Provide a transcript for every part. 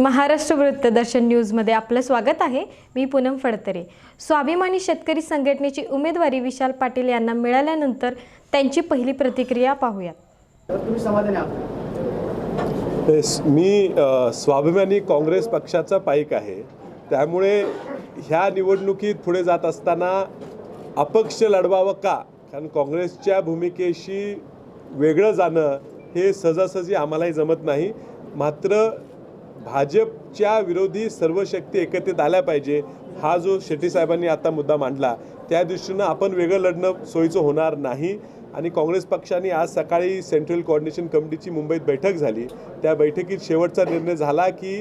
महाराष्ट्र वृत्तदर्शन न्यूजमध्ये आपलं स्वागत आहे. मी पूनम फडतरे. स्वाभिमानी शेतकरी संघटनेची उमेदवारी विशाल पाटील यांना मिळाल्यानंतर त्यांची पहिली प्रतिक्रिया पाहूयात. तर तुम्ही समाधानी आहात? येस मी स्वाभिमानी काँग्रेस पक्षाचा पाईक आहे. त्यामुळे ह्या निवडणुकीत पुढे जात असताना अपक्ष लढवावं का? कारण काँग्रेसच्या भूमिकेशी वेगळं जाणं हे सहजासहजी आम्हालाही जमत नाही. मात्र भाजपच्या विरोधी सर्व शक्ती एकत्रित आल्या पाहिजे हा जो शेट्टी साहेबांनी आता मुद्दा मांडला त्या दृष्टीनं आपण वेगळं लढणं सोयीचं होणार नाही. आणि काँग्रेस पक्षाने आज सकाळी सेंट्रल कोऑर्डिनेशन कमिटीची मुंबईत बैठक झाली. त्या बैठकीत शेवटचा निर्णय झाला की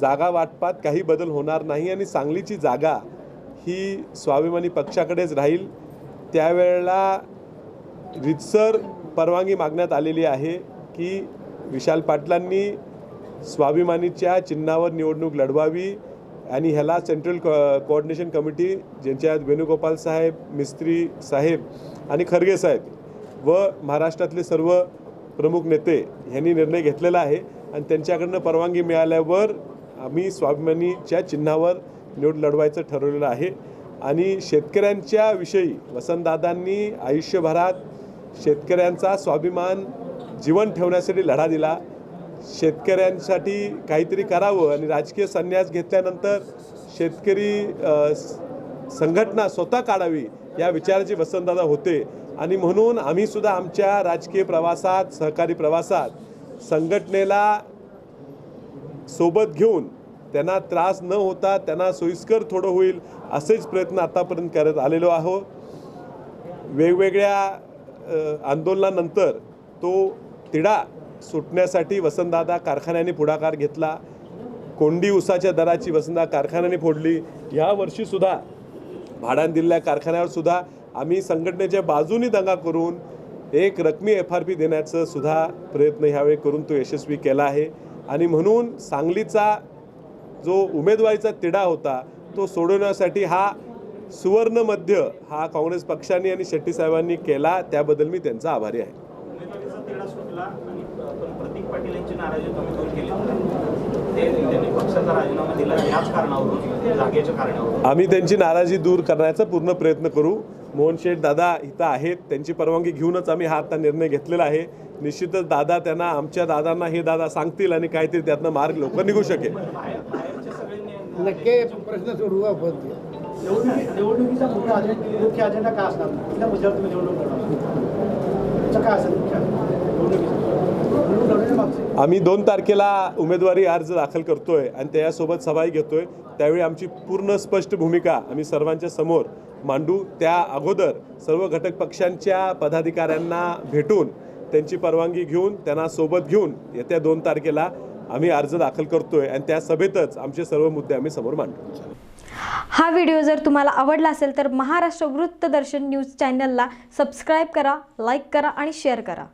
जागा वाटपात काही बदल होणार नाही आणि सांगलीची जागा ही स्वाभिमानी पक्षाकडेच राहील. त्यावेळेला रितसर परवानगी मागण्यात आलेली आहे की विशाल पाटलांनी स्वाभिमानीच्या चिन्हावर निवडणूक लढवावी आणि ह्याला सेंट्रल को कोऑर्डिनेशन कमिटी ज्यांच्यात वेणुगोपाल साहेब मिस्त्री साहेब आणि खरगे साहेब व महाराष्ट्रातले सर्व प्रमुख नेते यांनी निर्णय घेतलेला आहे. आणि त्यांच्याकडनं परवानगी मिळाल्यावर आम्ही स्वाभिमानीच्या चिन्हावर निवड लढवायचं ठरवलेलं आहे. आणि शेतकऱ्यांच्या विषयी वसंतदादांनी आयुष्यभरात शेतकऱ्यांचा स्वाभिमान जीवन ठेवण्यासाठी लढा दिला. शेतकऱ्यांसाठी काहीतरी करावं आणि राजकीय संन्यास घेतल्यानंतर शेतकरी संघटना स्वतः काढावी या विचाराचे वसंतदादा होते. आणि म्हणून आम्हीसुद्धा आमच्या राजकीय प्रवासात सहकारी प्रवासात संघटनेला सोबत घेऊन त्यांना त्रास न होता त्यांना सोयीस्कर थोडं होईल असेच प्रयत्न आतापर्यंत करत आलेलो आहो वेगवेगळ्या आंदोलनानंतर तो तिढा सुटण्यासाठी वसंतदादा कारखान्याने पुढाकार घेतला. कोंडी उसाच्या दराची वसंतदा कारखान्याने फोडली. ह्या वर्षीसुद्धा भाड्यानं दिलेल्या कारखान्यावर सुद्धा आम्ही संघटनेच्या बाजूनी दंगा करून एक रकमी एफ आर पी देण्याचं सुद्धा प्रयत्न ह्यावेळी करून तो यशस्वी केला आहे. आणि म्हणून सांगलीचा जो उमेदवारीचा तिढा होता तो सोडवण्यासाठी हा सुवर्णमध्य हा काँग्रेस पक्षाने आणि शेट्टी साहेबांनी केला. त्याबद्दल मी त्यांचा आभारी आहे. तिढा सुटला आणि पण प्रतीक पाटील यांची नाराजी कमी दूर केली ते त्यांनी पक्षाचा राजीनामा दिला याच कारणावरून जागेच्या कारणावरून. आम्ही त्यांची नाराजी दूर करण्याचा पूर्ण प्रयत्न करू. मोहन शेठ दादा इथं आहेत त्यांची परवानगी घेऊनच आम्ही हा आता निर्णय घेतलेला आहे. निश्चितच दादा त्यांना आमच्या दादांना हे दादा सांगतील आणि काहीतरी त्यातनं मार्ग लवकर निघू शकेल. नक्की प्रश्न आपण निवडणुकीचा मुख्य अजेंडा काय असणार? निवडणूक काय असेल आम्ही दोन तारखेला उमेदवारी अर्ज दाखल करतोय आणि त्यासोबत सभाही घेतोय. त्यावेळी आमची पूर्ण स्पष्ट भूमिका आम्ही सर्वांच्या समोर मांडू. त्या अगोदर सर्व घटक पक्षांच्या पदाधिकाऱ्यांना भेटून त्यांची परवानगी घेऊन त्यांना सोबत घेऊन येत्या दोन तारखेला आम्ही अर्ज दाखल करतोय आणि त्या सभेतच आमचे सर्व मुद्दे आम्ही समोर मांडू. हा व्हिडिओ जर तुम्हाला आवडला असेल तर महाराष्ट्र वृत्तदर्शन न्यूज चॅनलला सबस्क्राईब करा लाईक करा आणि शेअर करा.